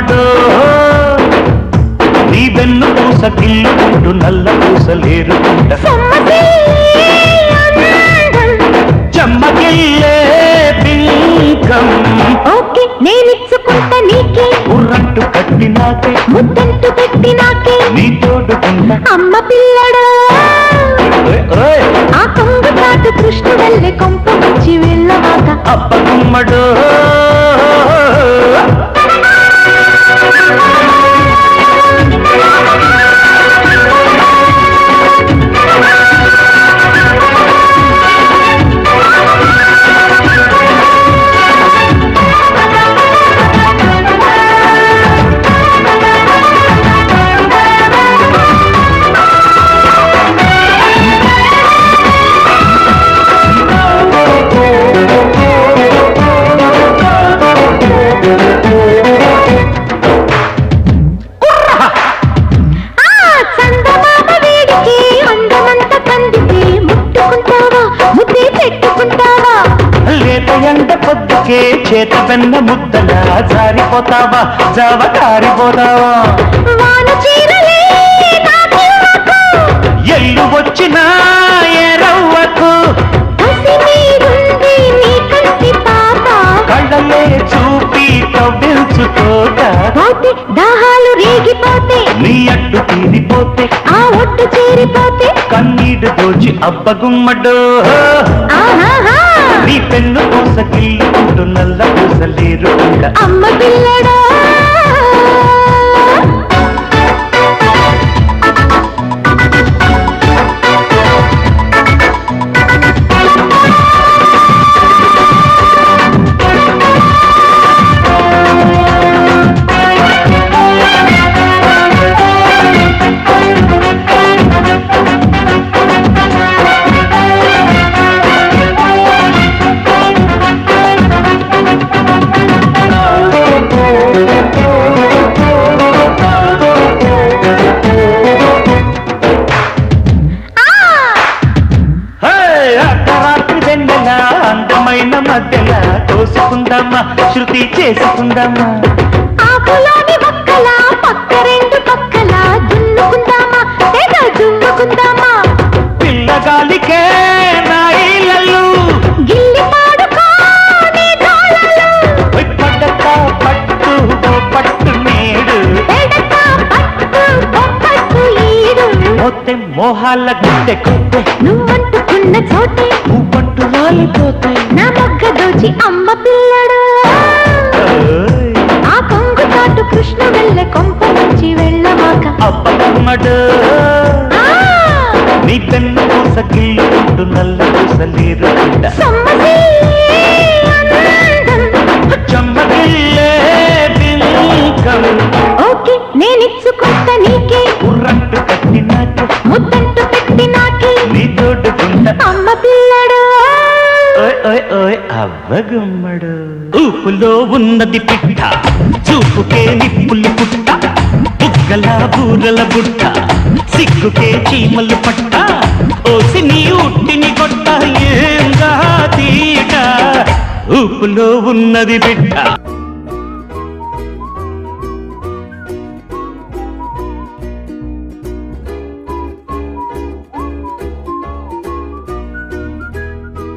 గుమ్మడో నీ వెన్ను పూస గిల్లుకుంటూ నల్ల పూసలేరుకుంట ఆనందం. చెమ్మగిల్లే బింకం ఓకే నేనిచ్చుకుంటా నీకే. ఉర్రంటు కట్టినాకే. ముద్దంటూ పెట్టి నాకే నీ తోడుకుంట అమ్మ పిల్లడా. ఆ కొంగు కృష్ణుడల్లే కొంప మంచి వెళ్ళమాక అప్ప గుమ్మడో. పొద్దుకే చేత వెన్న ముద్దలా జారిపోతావా? జావ కారిపోతావా. ఎల్లు వచ్చినా ఎరవ్వకు. కళ్ళలే చూపి కవ్వించుకోక. పోతే దాహాలు రేగిపోతే. నీ అడ్డు తీరిపోతే. ఆ ఒట్టు చేరిపోతే. కన్నీడు దోచి అబ్బగుమ్మడు. ఆహాహా. నీ పెన్ను పూస గిల్లుకుంటూ నల్ల పూసలేరు అమ్మ పిల్లడా అందమైన మధ్యల తోసుకుందామా శృతి చేసుకుందామా? ఆకులోని మొక్కల పక్క రెండు పక్కల దున్నుకుందామా తెగ దున్నుకుందామా పిల్లగాలికే నా ఇళ్ళలు గిల్లి పాడుకోని డోలలు. పడక పట్టు ఓ పట్టు నేడు. ఎడత పట్టు బొప్పట్టు ఈడు. మొత్తం మోహాల గుండె నువ్వంటుకున్న చోటే. పువ్వట్టు వాలిపోతాయి నా మొగ్గ దోచి అమ్మ పిల్లడు. ఆ కొంగు చాటు కృష్ణ వెళ్ళే కొంప నుంచి వెళ్ళమాక. అబ్బమ్మడు ఆ, నీ పెన్ను పూస గిల్లుకుంటూ నల్ల బింకం ఓకే నేనిచ్చుకుంటా నీకే. ఉర్రంటు కట్టినాక. ముద్దంటూ పెట్టి నాకే నీ తోడుకుంట. అమ్మ పిల్లడు. ఓయ్ ఓయ్ అవ్వగుమ్మడు. ఊపులో ఉన్నది పిట్ట చూపుకే నిప్పులు పుట్ట బుగ్గల బూరల బుట్ట సిగ్గుకే చీమలు పట్ట ఓసి నీ ఉట్టిని కొట్ట ఏంగా తీట. ఊపులో ఉన్నది బిడ్డ